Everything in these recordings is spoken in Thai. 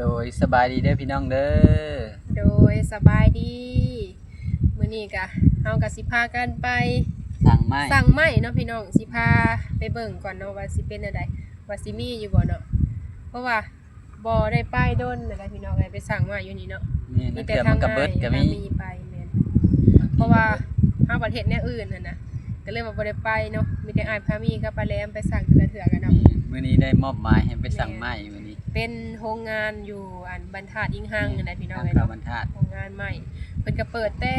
โดยสบายดีเด้อพี่น้องเด้อ โดยสบายดี มื้อนี้ก็เฮาก็สิพากันไปสั่งไม้สั่งไม้เนาะพี่น้องสิพาไปเบิ่งก่อนเนาะว่าสิเป็นอะไรว่าสิมีอยู่บ่เนาะ เพราะว่าบ่ได้ป้ายด้นอะไรพี่น้องไงไปสั่งมาอยู่นี่เนาะนี่มีนะแต่เกือบทามังนกระเบิดก็มีมีไปแม่นเพราะว่าเฮาประเทศแนวอื่นน่ะนะก็เลยว่าบ่ได้ไปเนาะ มีแต่อ้ายพามีกับป้าแหลมไปสั่งเทื่อเถื่อกันเนาะนี่มื้อนี้ได้มอบหมายให้ไปสั่งไม้มื้อนี้ เป็นโรงงานอยู่อันบรรทัดอิงหังนั่นแหละพี่น้องทางเอ้ยเขาเนาะบรรทัดโรงงานใหม่เพิ่นก็เปิดแต่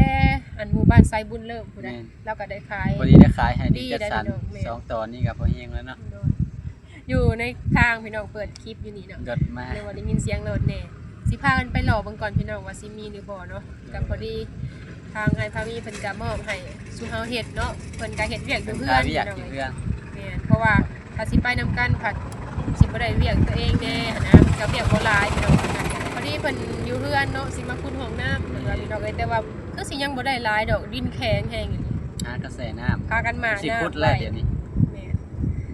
อันหมู่บ้านไซบุญเริ่มพู้นนะแม่นแล้วก็ได้ขายพอดีได้ขายให้ดีดีจัดได้สรรพี่น้องแม่สองตอนนี้ก็พอเฮงแล้วเนาะอยู่ในทางพี่น้องเปิดคลิปอยู่นี่เนาะยดมาเรียกว่าได้ยินเสียงรถแน่สิพากันไปหล่อเบิ่งก่อนพี่น้องว่าสิมีหรือบ่เนาะก็พอดีทางไอ้พามีเพิ่นก็มอบให้สุเฮาเฮ็ดเนาะเพิ่นก็เฮ็ดเวียกอยู่เป็นเพื่อขานยพี่เวียกน้องที่เอ้ยเรื่องแม่นเพราะว่าถ้าสิไปนำกันผัด สิบ่ได้เวียกตัวเองแน่หั้นนะมันก็เวียกบ่หลายพี่น้องพอดีเพิ่นอยู่เพื่อนเนาะสิมาขุดห้องน้ำเพิ่นว่าพี่น้องเอ้ยแต่ว่าคือสิยังบ่ได้หลายดอกดินแข็งแฮงอยู่นี่หากระแสน้ำพากันมาสิน้ำพุดแล้วเดี๋ยวนี้แม่น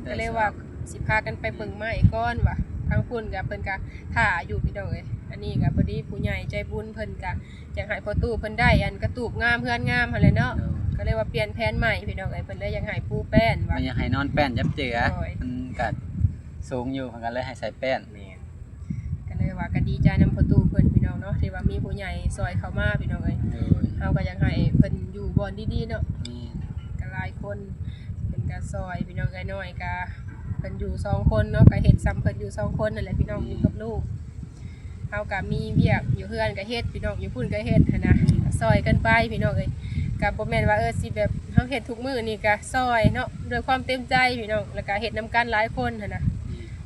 ก็เลยว่าสิพากันไปเบิ่งไม้ก้อนว่ะทางพุ่นกับเพิ่นก็ถ่าอยู่พี่น้องเอ้ยอันนี้ก็พอดีผู้ใหญ่ใจบุญเพิ่นก็อยากให้พ่อตู้เพิ่นได้อันกระตูบงามเพื่อนงามหั่นแหละเนาะเออก็เลยว่าเปลี่ยนแผนใหม่พี่น้องเอ้ยเพิ่นเลยอยากให้ปูแป้นว่ะ มันยังให้นอนแป้นยับเจือโอ้ย มันก็ สูงอยู่มันก็เลยให้ใส่แป้น แม่นก็เลยว่าก็ดีใจนำพ่อตู้เพิ่นพี่น้องเนาะที่ว่ามีผู้ใหญ่ซอยเข้ามาพี่น้องเอ้ยโดยเฮาก็อยากให้เพิ่นอยู่บ่อนดีๆเนาะ นี่ก็หลายคนเป็นกาซอยพี่น้องไอ้น้อยกาเพิ่นอยู่สองคนเนาะก็เฮ็ดซ้ำเพิ่นอยู่สองคนนั่นแหละพี่น้องอยู่กับลูกเฮาก็มีเวียกอยู่เฮือนก็เฮ็ดพี่น้องอยู่พุ่นก็เฮ็ดหั้นนะก็ซอยกันไปพี่น้องเอ้ยก็บ่แม่นว่าเออสิแบบเฮาเฮ็ดทุกมื้อนี่ก็ซอยเนาะด้วยความเต็มใจพี่น้องแล้วก็เฮ็ดนํกันหลายคนหั้นนะ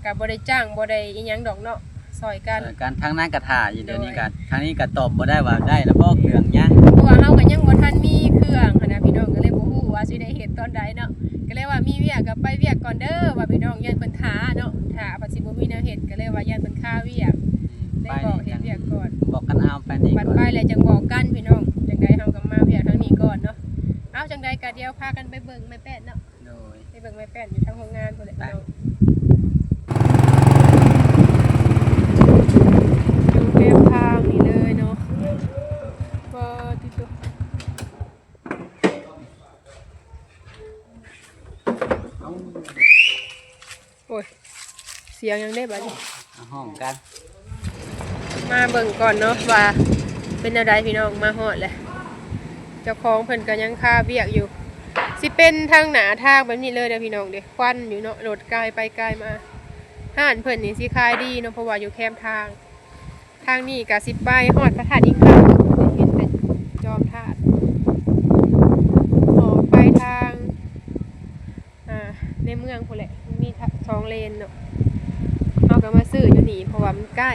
ก็บ่ได้จ้างบ่ได้อีหยังดอกเนาะซอยกันส่วนการทางนั้นกระถ่าอยู่เดี๋ยวนี้ก็ทางนี้ก็ตอบบ่ได้ว่าได้แล้วบ่เครื่องยังเพราะว่าเฮาก็ยังบ่ทันมีเครื่องหั้นนะพี่น้องก็เลยบ่ฮู้ว่าสิได้เฮ็ดตอนใดเนาะก็เลยว่ามีเวียกก็ไปเวียกก่อนเด้อว่าพี่น้องยันเพิ่นท้าเนาะท้าปัจสิบ่มีแนวเฮ็ดก็เลยว่ายันเพิ่นค่าเวียกได้บอกเฮ็ดเวียกก่อนบอกกันเอาไปนี่บัดก่อนไปแล้วจังบอกกันพี่น้องจังไดเฮาก็มาเวียกทางนี้ก่อนเนาะเอาจังไดก็เดี๋ยวพากันไปเบิ่งไม้แป้นเนาะ โดย ไปเบิ่งไม้แป้นอยู่ทางโรงงานพุ่นแหละพี่น้องอยู่แคมทางนี่เลยเนาะบ่ติดตัวโอ้ยเสี ยงยังได้บัดนี้เอาห้องกัน มาเบิ่งก่อนเนาะว่าเป็นอะไรพี่น้องมาฮอดเลยเจ้าของเพิ่นก็ยังคาเบียกอยู่ สิเป็นทางหนาทางแบบนี้เลยเด้อพี่น้องเด้ควันอยู่เนาะรถไกลไปไกลมาห้านเพิ่นนี่สิขายดีเนาะเพราะว่าอยู่แคมทาง ทางนี้ก็สิไปฮอดพระธาตุอีกครั้งเห็นเป็นจอมธาตุออกไปทางอ่าในเมืองพุ่นแหละมีทางสองเลนเนาะเอา ก็มาซื้ออยู่นี่เพราะว่ามันใกล้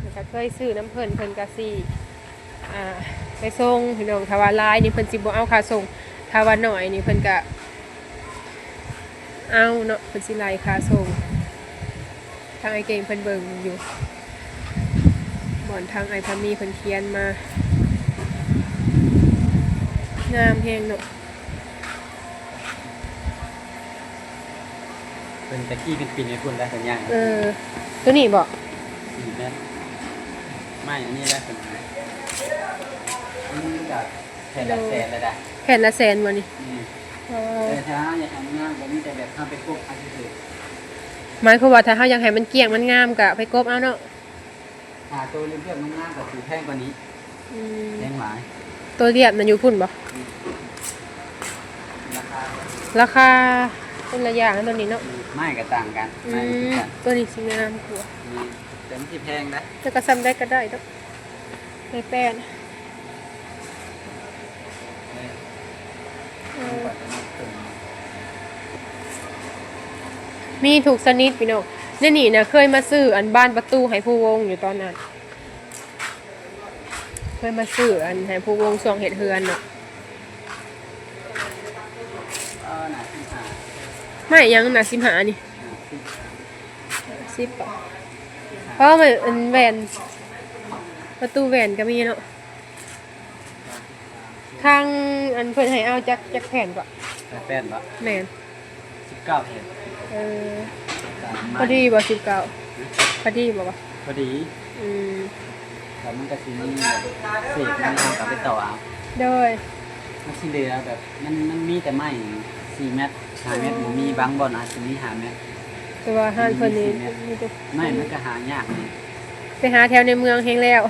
แล้วก็เคยซื้อน้ำเพิ่นเพิ่นก็สิอ่าไปส่งพี่น้องถ้าวาลายนี่เพิ่นสิบ่เอาค่าส่งถ้าว่าน้อยนี่เพิ่นก็เอาเนาะเพิ่นสิไล่ค่าส่งทางไอเก่งเพิ่นเบิ่งอยู่บ่อนทางไอพามีเพิ่นเขียนมางามแฮงเนาะ เป็นตะกี้เป็นปีนให้คุณได้สัญญาณเออตัวนี้บ่สี่เมตรไม่อันนี้แหละเป็นอันนี้ก็แผ่นละแสนเลยได้แผ่นละแสนบ่นี่อืมอ๋อแต่ถ้าอยากทำงานผมมีแต่แบบทำเป็นพวกอันที่สุดหมายความว่าถ้าเฮาอยากให้มันเกลี้ยงมันงามก็ไปกบเอาเนาะหาตัวเรื่องๆงามๆก็คือแพงกว่านี้อืมแพงหลายตัวเรียบมันอยู่พุ่นบ่ราคาราคาเป็นระยะตัวนี้เนาะ ไม่ก็ต่างกันอืไม่ก็คือมกันตัวนี้สิงามกว่านี่แต่มันที่แพงนะแต่ก็ซ้ำได้ก็ได้เนาะในแป้นเออมีถูกสนิทพี่น้องนี่นี่นะเคยมาซื้ออันบ้านประตูให้ผู้วงอยู่ตอนนั้น เคยมาซื้ออันให้ผู้วงช่วงเห็ดเฮือนเนาะ เออหนาที่หา ไม่ยังนะสิมหานี่หนาที่สิบอะเพราะว่ามันอันแหวนประตูแหวนก็มีเนาะทางอันเพิ่นให้เอาจักจักแผ่นก่อนแต่แป้นปะแม่นสิบเก้าเห็นเออต่างพอดีบ่สิบเก้าพอดีบ่วะพอดีอืมแต่มันก็สิมีแบบเศษมันเอากลับไปต่อเอาโดยมันสิเหลือแบบมันมันมีแต่ไม้4เมตร 5เมตรบ่มีบางบ่อนอาจสิมี5เมตรแต่ว่าห้านเพิ่นนี่มีแต่ไม้มันก็หายากนี่ไปหาแถวในเมืองแฮงแล้ว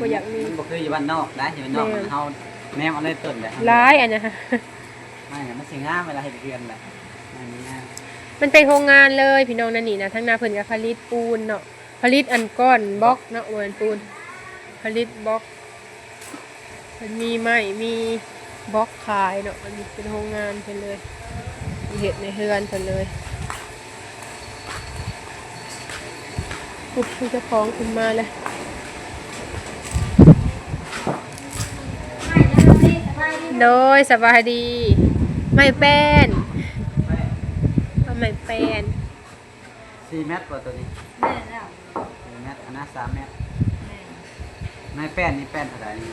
บ่อยากมี มันบ่คืออยู่บ้านนอกนะอยู่บ้านนอกแม่มันเฮาแนมเอาเลยต้นแบบร้ายอันนะฮะไม่เนี่ยมันสิงามเวลาเฮ็ดเรือนแหละไม่มันงามมันเป็นโรงงานเลยพี่น้องนั่นนี่นะทั้งหนาเพิ่นก็ผลิตปูนเนาะผลิตอันก้อนบล็อกเนาะบ่แม่นปูน ผลิตบล็อกมันมีไม้มีบล็อกขายเนาะอันนี้เป็นโรงงานเพิ่นเลย เฮ็ดในเฮือนเพิ่นเลยปุ๊บเจ้าของขึ้นมาเลยโดยสบายดี ไม่เป็นเอาไม่เป็น4เมตรกว่าตัวนี้แม่แล้ว4เมตรอันนั้น3เมตรไม้แป้นนี่แป้นเท่าไหร่นี่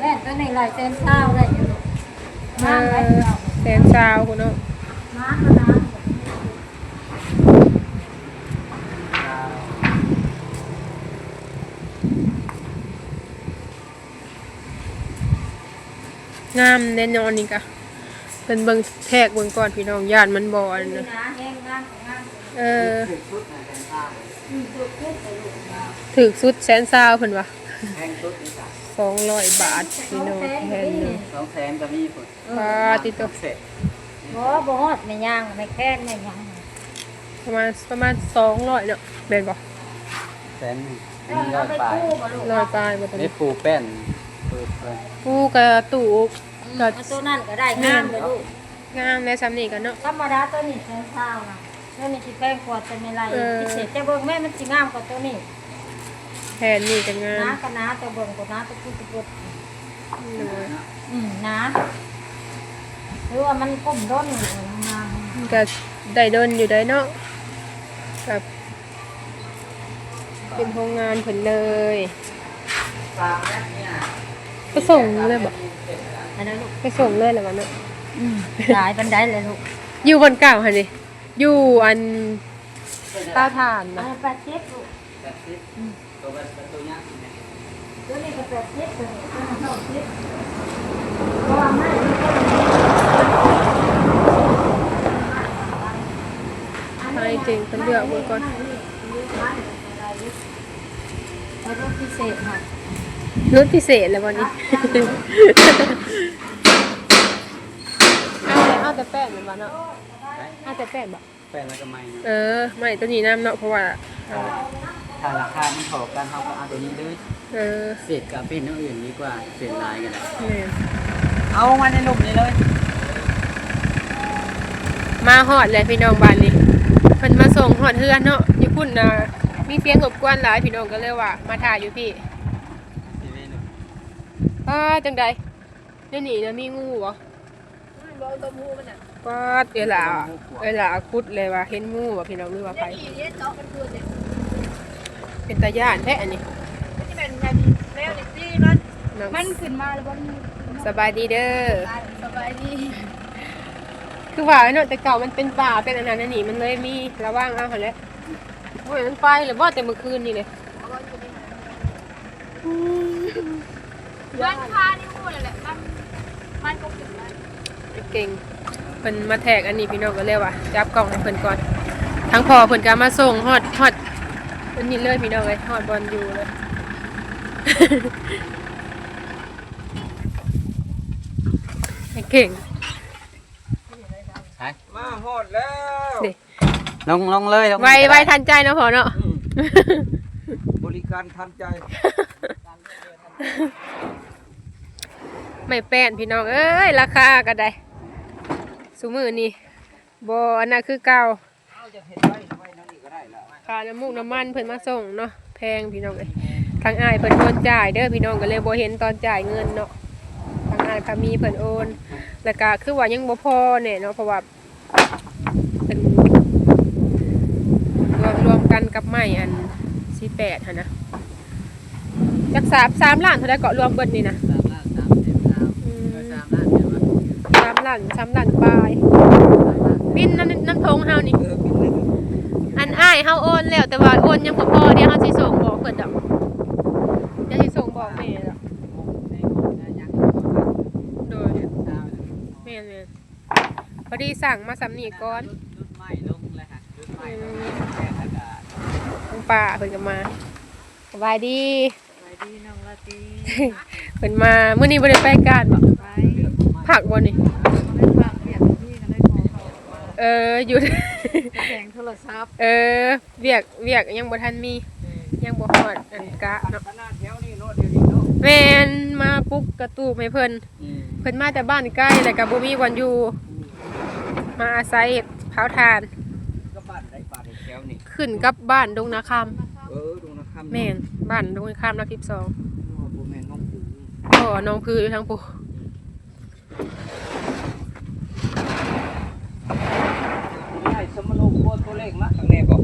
แม่ตัวนี้ลายเส้นเท้าได้อยู่ลูกเอน้ำไว้อเอาแสนซาวคุณเนาะน้ำก็น้ำ งามแน่นอนนี่กะเป็นเบิงแทกเบิงก่อนพี่น้องญาติมันบ่อนนะเออถึงชุดนะแพงซ่าเลยอืมสุดขึ้นไปลูกสุดแสนซาวเพิ่นว่าแพงชุดนี่จ้ะ200บาทพี่น้องแทนหนึงสองแสนก็มีพุ่นปาติโตเสร็จ บ่บ่ฮอดไม่ย่างไม่แค่นไม่ย่างประมาณประมาณ200เนาะแม่นบ่แสนหนึ่งเอมีอร้เอาอยไปปลายกู้บ่ลูกร้อยปลายบ่ตอนได้นี้ปูแป้นปูเลยปูกระตูกเอาตัวนั้นก็ได้งามเลยลูกงามในซ้ำนี่กันเนาะ ธรรมดาตัวนี้เส้นเท้านะตัวนี้สิแพงกว่าแต่ไม่ไรเออ พิเศษแต่เบิ่งแม่มันสิงามกว่าตัวนี้แทนนี่ก็งามน้าก็น้าแต่เบิ่งก็น้าตัวพูดตัวพูดโดยอืมน้า หรือว่ามันก้มด้นอยู่นานมันก็ได้ดนอยู่ได้เนาะกับเป็นโรงงานเพิ่นเลยปลาแม่เนี่ยไปส่งเลยบ่อันนั้นลูกไปส่งเลยแล้ววันนั้นอืมหลายบันไดเลยลูกอยู่บนเก่าค่ะนี่อยู่อันเต้าถ่านอันนะนั้นแปดสิบลูกแบบสิบตัวแบบตัวเนี้ยสิแม่ตัวนี้ก็แปดสิบตัวนี้ก็เท่าสิบเพราะว่าไม่มีแค่นี้ ให้จริงเป็นเลือกเบิ่งก่อนแล้วก็พิเศษค่ะรถพิเศษแล้ววันนี้เอาแต่เอาแต่แป้งเหมือนวันเนาะไปเอาแต่แป้งบ่แป้นแล้วก็ไม่เนาะเออ ไม่ตัวนี้น้ำเนาะเพราะว่าถ้าราคามันพอกันเขาก็เอาตัวนี้เลยเออเศษกับเป็นอย่างอื่นดีกว่าเศษลายกันแหละแม่นเอามาในหลุมนี้เลย มาฮอดเลยพี่น้องบ้านนี้เพิ่นมาส่งฮอดเฮือนเนาะอยู่พุ่นน่ะมีเสียงรบกวนหลายพี่น้องก็เลยว่า มาถ่ายอยู่พี่ทีวีหนึ่งป้าจังใดในนี่นะมีงูบ่ป้าดเอล่าเอล่าคุดเลยว่าเห็นงูบ่พี่น้องหรือว่าไผเป็นตาย่านแท้อันนี้มันขึ้นมาแล้วมันสบายดีเด้อสบายดี คือว่าเนาะแต่เก่ามันเป็นป่าเป็นอันนั้นอันนี้มันเลยมีระว่างเอาหั่นแหละโอ้ยมันไปหรือว่าแต่เมื่อคืนนี่เลยบ้านพานี่พูดเลยแหละมันมันก็ขึ้นมาเก่งเพิ่นมาแทกอันนี้พี่น้องก็เลยว่าจับกล่องให้เพิ่นก่อน ทั้งพอเพิ่นก็มาส่งฮอดฮอดอันนี้เลยพี่น้องเลยฮอดบอลอยู่เลยเก่งใช่ มาหอดแล้วเด็ลงลงเลยลงไวไวทันใจเนาะพอเนาะบริการทันใจไม่แป้นพี่น้องเอ้ยราคาก็ได้สุมือนี่บอันนั้นคือเก่าเอาจะเห็นไว้ไว้นั่นอีกก็ได้แล้วค่าน้ำมูกน้ำมันเพิ่นมาส่งเนาะแพงพี่น้องเอ้ยทางอ้ายเพิ่นโอนจ่ายเด้อพี่น้องก็เลยบ่เห็นตอนจ่ายเงินเนาะ ทางอ้ายพามีเพิ่นโอนแล้วก็คือว่ายังบ่พอแน่เนาะเพราะว่าเป็นรวมรวมกันกับไม้อัน48หั่นนะจักสามสามล้านเท่าใดเกาะรวมเบิดนี่นะสามล้านสามสิบสามสามล้านเดี๋ยวสามล้านสามล้านปลายบินน้ำน้ำทงเฮานี่อันอ้ายเฮาโอนแล้วแต่ว่าโอนยังบ่พอเดี๋ยวเฮาสิส่งบอกเพิ่นดอกจะสิส่งบอกแม่ดอกโดยแม่นแม่นพ อดีสั่งมาสำนีก่อนรุ่นใหม่ลงเลยฮะรุ่นใหม่ลงแค่อากาศทางป่าเพิ่นก็มาสบายดีไปดีน้องละตีเพิ่นมามื้อนี้บ่ได้ไปการบ่ไปผักบ่นี่ไม่ฝากเรียกพี่ก็ได้ขอเขามาเอออยู่แข่งโทรศัพท์เออเวียกเวียกยังบ่ทันมียังบ่ฮอดอันกะเนาะขนาดแถวนี้เนาะเดี๋ยวนี้เนาะแม่นมาปุ๊บกระตูบให้เพิ่นอืมเพิ่นมาแต่บ้านใกล้แล้วก็บ่มีวันอยู่ มาอาศัยเผาถ่าน ก็บ้านได้บ้านได้แถวนี่ขึ้นกับบ้านดงนาคำเออตรงนะครับแม่นบ้านดงนาคำนัก12บ่แม่นน้องปู่พ่อน้องพืออยู่ทางปู่ได้สมโนโคตัวเลขมาข้างในบ่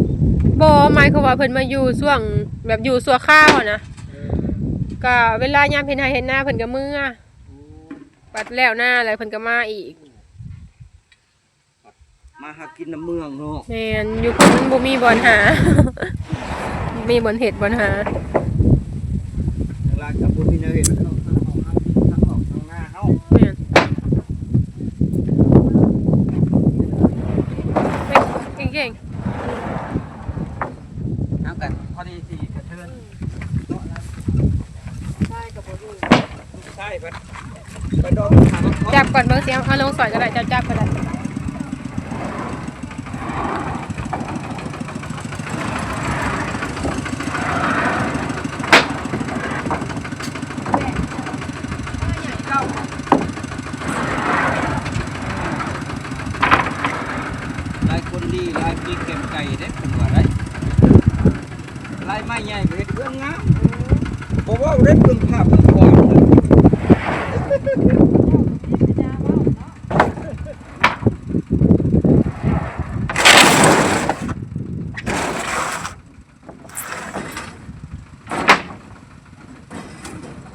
บ่หมายความว่าเพิ่นมาอยู่ช่วงแบบอยู่ชั่วคราวอะนะก็เวลายามเพิ่นให้เห็นหน้าเพิ่นก็มือปัดแล้วหน้าแล้วเพิ่นก็มาอีก มาหากินน้ำเมืองเนาะแม่นอยู่คนมันบ่มีบ่อนหา มีบ่อนเห็ดบ่อนหาทางลานกับบ่มีแนวเฮ็ดเนาะทางออกทางออกทางหน้าเฮาแม่นเก่งเอากันพอดีสิกระเทือนได้กับบ่รู้ใช่ปัดไปดองถามว่าๆจับก่อนเบิ่งสิเอาเอาลงสอยก็ได้จับจับก็ได้ ลายคนดีลายมีเก็บไก่ได้ผมว่าได้ลายไม้ ใหญ่เฮ็ดเรื่องงามบ่ว่าเรื่องเบิ่งภาพเบิ่งก่อนเลย จ้าเว้าเนาะ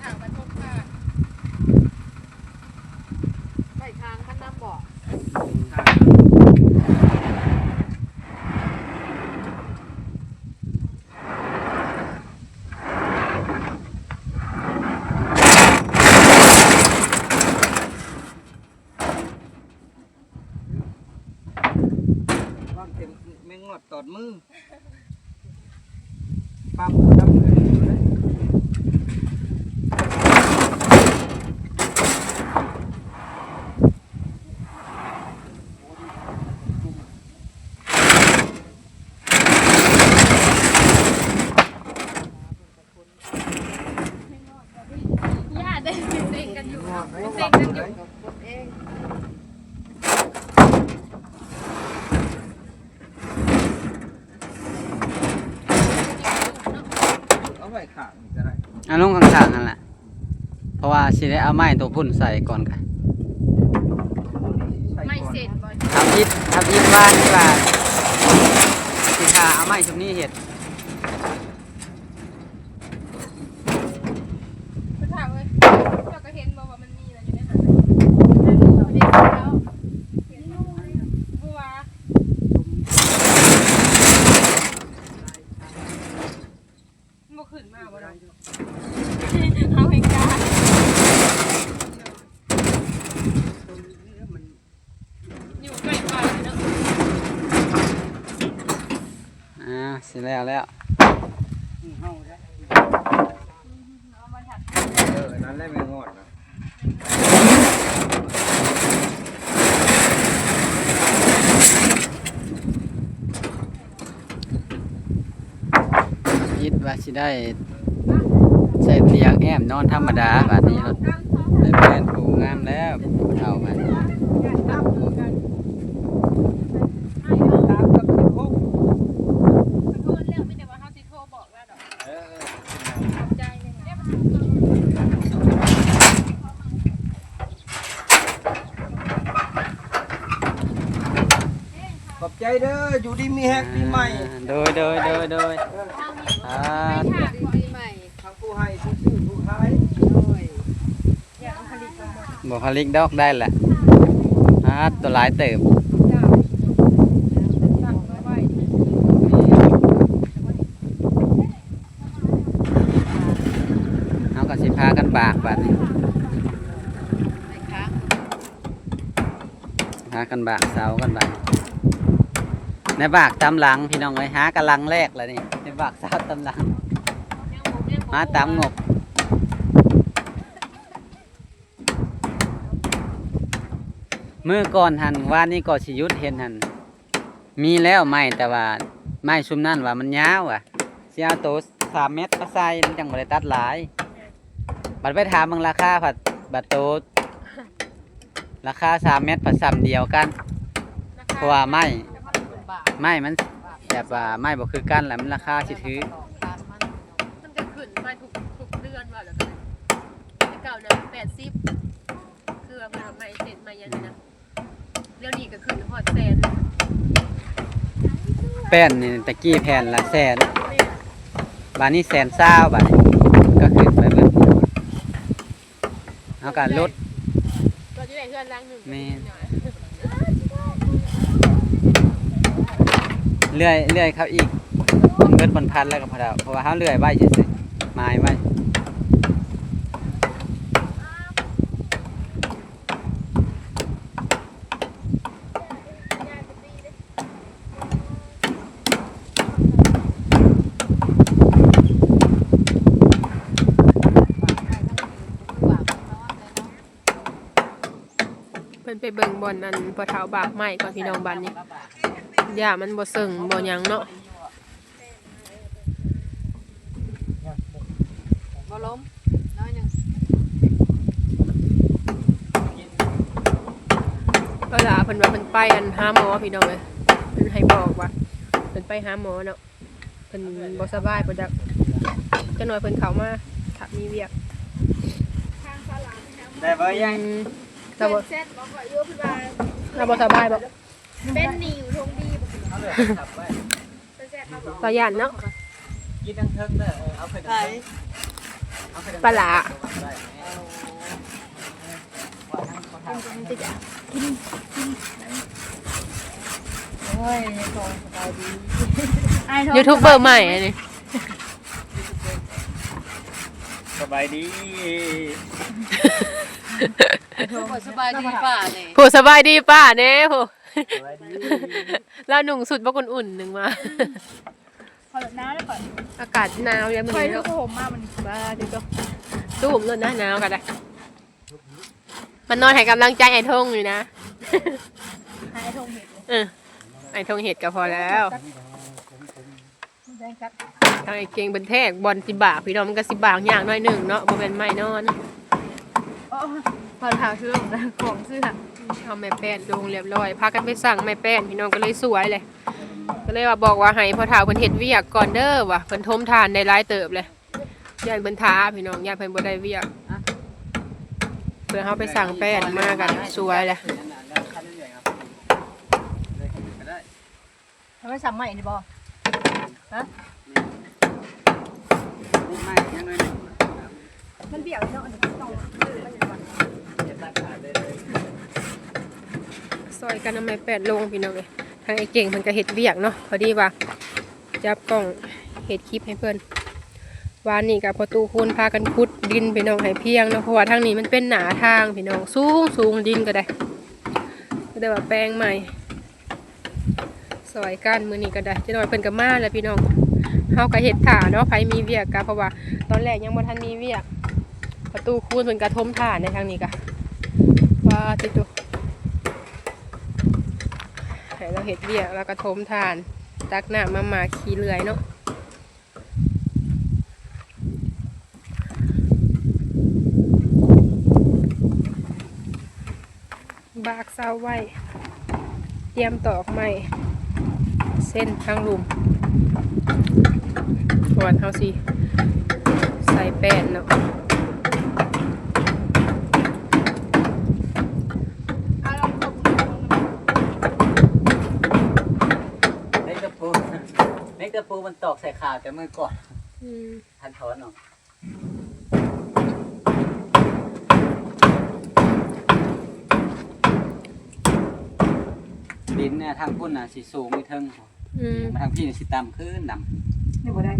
ถางบรรทุกค่ะ ไปทางคันน้ำบ่ วางเต็ม วดตอดมือปั๊มดับเลย ย่าได้เซ็งกันอยู่ งอดไว้ เซ็งกันอยู่ กับคนเอง เอาไว้ข้างนี่ก็ได้ เอาลงข้างๆนั่นแหละเพราะว่าสิ ได้เอาไม้ตัวพุ่นใส่ก่อนค่ะใส่ไม่ก่อนเสร็จบ่ทำอิฐทำอิฐบ้านนี่ว่าสิทาเอาไม้ชุบนี้เห็ด คุณถามเว้ยเจ้าก็เห็นบ่ว่ามันมีอะไรอยู่ในหันน่ะนั่นเด็กแล้วเห็นบัวมันบ่ขึ้นมาบ่ดอกเอาให้กล้า อยู่ใกล้บ้านเนาะ อ่าสิแล้วแล้ว เฮาจ้ะเออนั่นแหละแม่งอดนะ อิฐว่าสิ ได้ใส่เตียงแอมนอนธรรมดาบัดนี้รถได้แปลนปูงามแล้วเอามาตามกับสิบหกโทษแล้วไม่แต่ว่าเฮาสิโทรบอกแล้วดอกเออขอบใจเลยนะขอบใจเด้ออยู่ดีมีแฮกปีใหม่อ่าโดยโดยโดยโดย อ่าปีใหม่ทั้งผู้ให้ผู้ซื้อผู้ขายโอ้ยบอกพลิกดอกได้แหละอ่าตัวหลายเติบสั่งไว้ไว้ากันบากบัดนี้หากันบากเสากันบาก ในบากตามหลังพี่น้องเอ้ยหากำลังแรกแล้วนี่ในบากสาตามหลังหาตามงบมือก่อนหันว่านี่ก็สิหยุดเห็นหันมีแล้วไม่แต่ว่าไม่ชุมนั่นว่ามันยาวอะเสียโตวสามเมตรมาใส่มันจังบ่ได้ตัดหลาย บัดไปถามมึงราคาผัดบัดโตดราคาสามเมตรผัดซ้ำเดียวกันเพราะว่าไม้ ไม้มันแบบว่าไม้บ่คือกันแหละมันราคาสิถือมันจะขึ้นมาทุกทุกเดือนว่าแล้วก็ได้เก่านะแปดสิบคือมันเอาไม่เสร็จมายังไงนะเดี๋ยวนี้ก็ขึ้นฮอดแสนแป้นนี่ตะกี้แผ่นละแสนบาทนี้แสนเศร้าบาทนี้ก็ขึ้นไปเบิ่งเอาการลดเราจะได้เพื่อนล้างหนึ่งแม่น เลื่อยเลื่อยครับอีกมันเบิดบนพันแล้วก็พอดาวเพราะว่าเขาเลื่อยไว้เฉยๆไม้ไว้เพิ่นไปเบิ่งบอลนั้นปะเท้าบากไม้ก่อนพี่น้องบ้านนี้ ย่ามันบ่เซิงบ่หยังเนาะบ่ล้มน้อยหนึงก็ล่ะเพิ่นว่าเพิ่นไปอันหาหมอพี่น้องเอ้ยเพิ่นให้บอกว่าเพิ่นไปหาหมอเนาะเพิ่นบ่สบายเพิ่นจักจักหน่อยเพิ่นเข้ามาถ้ามีเวียกทางสลามนะแต่ว่ายังอืมถ้าบ่เซ็ตบอกว่าอยู่พี่ว่าถ้าบ่สบายบ่เป็นหนิวทงดี ตมาบอกตาย่านเนาะกินทั้งเทิงเด้อเออเอาไปทั้งเทิงเอาไปทั้งเทิงปลาหลาได้แม่ว่าทั้งคนทำมันจะจะกินกินโอ้ยขอสบายดีไอ้ท้องยูทูบเบอร์ใหม่อันนี้สบายดีสบายดีป่ะเนี่ยผู้สบายดีป้าเด้ผู้ สบายดีแล้วหนุ่งสุดบ่คนอุ่นหนึงมา ขอน้ำแล้วก่อนอากาศหนาวยังมื้คออยนี้ลูกเนาะผมมามันบ้าดิก็ตู้ผมเลยนะหนาวกันได้มันนอนให้กำลังใจไอ้ทงอยู่นะหายทงเห็ดเออไอ้ทงเห็ดก็พอแล้วแดงครับทางไอ้เก่งเป็นแทกบอลสิบากพี่น้องมันก็สิบากอย่างน้อยหนึ่งเนาะบ่เป็นไม้นอน อ๋อพอถามชื่อของของชื่อค่ะ เอาไม้แป้นลงเรียบร้อย พากันไปสั่งไม้แป้นพี่น้องก็เลยสวยเลย ก็เลยว่าบอกว่าให้พ่อเฒ่าเพิ่นเฮ็ดเวียกก่อนเด้อว่ะเพิ่นทมทานได้หลายเติบเลยย่านเพิ่นท้าพี่น้องย่านเพิ่นบ่ได้เวียกเพื่อเฮาไปสั่งแป้นมากันสวยเลยเขาไม่ซ้ำใหม่นี่บ่ไม่ยังไงมันเบี่ยงเนาะต้อง ซอยกันเอาไมแป้นลงพี่น้องเอ้ยทางไอ้เก่งเพิ่นก็เฮ็ดเวียกเนาะพอดีว่าจับกล้องเฮ็ดคลิปให้เพิ่อนวานนี้กับพอตูคูณพากันขุดดินพี่น้องให้เพียงเนาะเพราะว่าทางนี้มันเป็นหนาทางพี่น้องสูงสูงดินก็ได้ก็ได้ว่าแปลงใหม่ซอยกันมือนี้ก็ได้จะหน่อยเพิ่นก็มาแล้วพี่น้องเฮาก็เฮ็ดถ่าเนาะไผมีเวียกกะเพราะว่าตอนแรกยังบ่ทันมีเวียก ประตูคูณเพิ่นก็ทมถ่านในทางนี้กะว่าติตุให้ เราเฮ็ดเวียกแล้วก็ทมถ่าน ตักหน้ำมามาขี้เลื่อยเนาะบากเสาไว้ เตรียมตอกไม้เส้นทางลุมก่อนเฮาสิ ใส่แป้นเนาะ เล็กตะปูเล็ก ตะปูมันตอกใส่ข่าวแต่มือก่อนอืมทันถอนออกดินเนี่ยทางพุ่นน่ะสิสูงมีเทิงอืมมาทางพี่นี่สิต่ำขึ้นดำนี่บ่ได้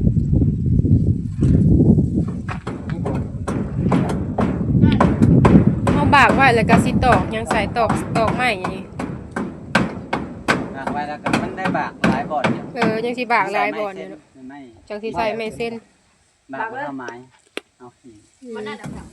นี่บ่บากไว้แล้วก็สิตอกยังใส่ตอกตอกไม้อย่างนี้บากไว้แล้วก็มันได้บากหลายบ่อนอยู่เออยังสิบากหลายบ่อนอยู่เนาะไม่จังสิใส่ไม่เส้น บากบ่เท่าไม้เอาขี้มันน่าจะทม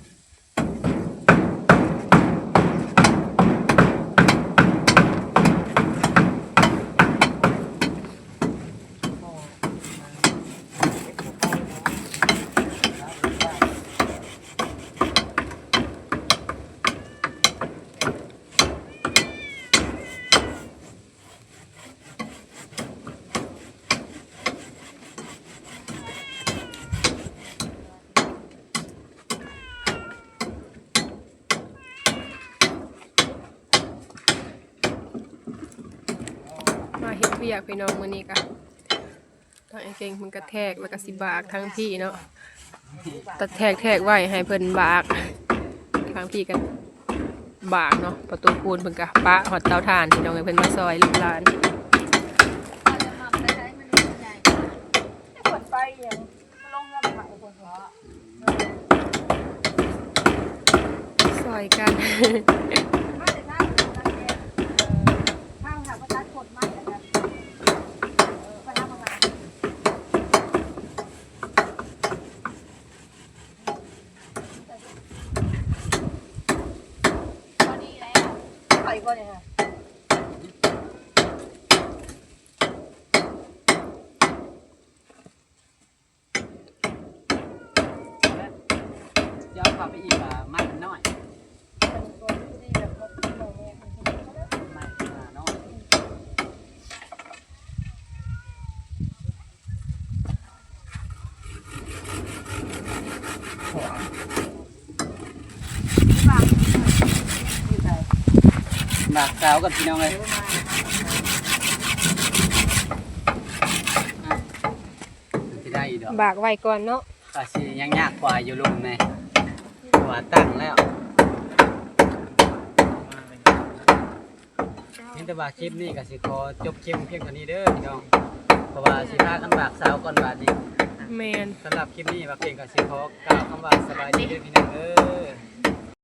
ากพี่น้องมื้อนี้ก็ทางไอ้เก่งมันกระแทกแล้วก็สิบากทั้งพี่เนาะตะแทกแทกไว้ให้เพิ่นบากทางพี่กันบากเนาะประตูปูนเพิ่นก็ปะฮอดเตาถ่านพี่น้องเพิ่นมาซอยลูกหลานำมันมาได้ไหมมันรู้ใหญ่ปวดไปอย่างลงลำบากปวดหัว ซอยกัน ถ้าจะถ้าข้าวค่ะก็ตัดขดไม้แล้วกันไปทำอะไรพอดีแล้วไปบ่เนี่ย เดี๋ยวเข้าไปอีกว่าไม้มันน้อย เป็นตัวที่แบบรถโมงเนี่ย ไม้มันน้อย บากสาวกับพี่น้องเลยที่ได้อีดอกบากไว้ก่อนเนาะก็สิยังยากกว่าอยู่ลุมแน่หัวตั้งแล้วนี่แต่บากคลิปนี้ก็สิขอจบคลิปเพียงเท่านี้เด้อพี่น้อง เพราะว่าสิพากันบากสาวก่อนบาดนี้แมนสำหรับคลิปนี้บากเองก็สิขอกล่าวคำว่าสบายดีเด้อพี่น้องเด้อ